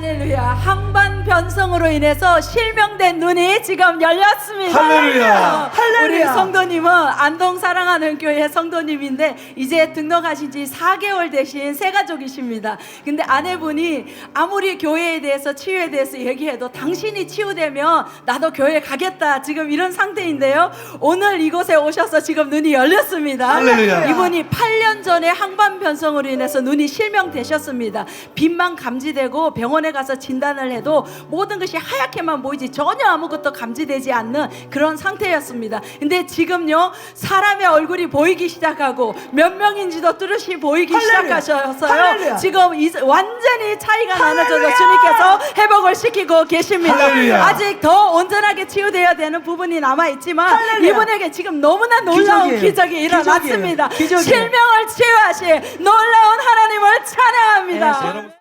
할렐루야. 항반 변성으로 인해서 실명된 눈이 지금 열렸습니다. 할렐루야. 어, 우리 성도님은 안동 사랑하는 교회 성도님인데 이제 등록하신 지 4개월 되신 새 가족이십니다. 근데 아내분이 아무리 교회에 대해서 치유에 대해서 얘기해도 당신이 치유되면 나도 교회 가겠다. 지금 이런 상태인데요. 오늘 이곳에 오셔서 지금 눈이 열렸습니다. 할렐루야. 이분이 8년 전에 항반 변성으로 인해서 눈이 실명되셨습니다. 빛만 감지되고 병원에 가서 진단을 해도 모든 것이 하얗게만 보이지 전혀 아무것도 감지되지 않는 그런 상태였습니다. 근데 지금요 사람의 얼굴이 보이기 시작하고 몇 명인지도 뚜렷이 보이기 할렐루야. 시작하셨어요. 할렐루야. 지금 이- 완전히 차이가 나눠져서. 주님께서 회복을 시키고 계십니다. 할렐루야. 아직 더 온전하게 치유되어야 되는 부분이 남아 있지만 할렐루야. 이분에게 지금 너무나 놀라운 기적이에요. 기적이 일어났습니다. 기적이에요. 기적이에요. 실명을 치유하신 놀라운 하나님을 찬양합니다. 여러분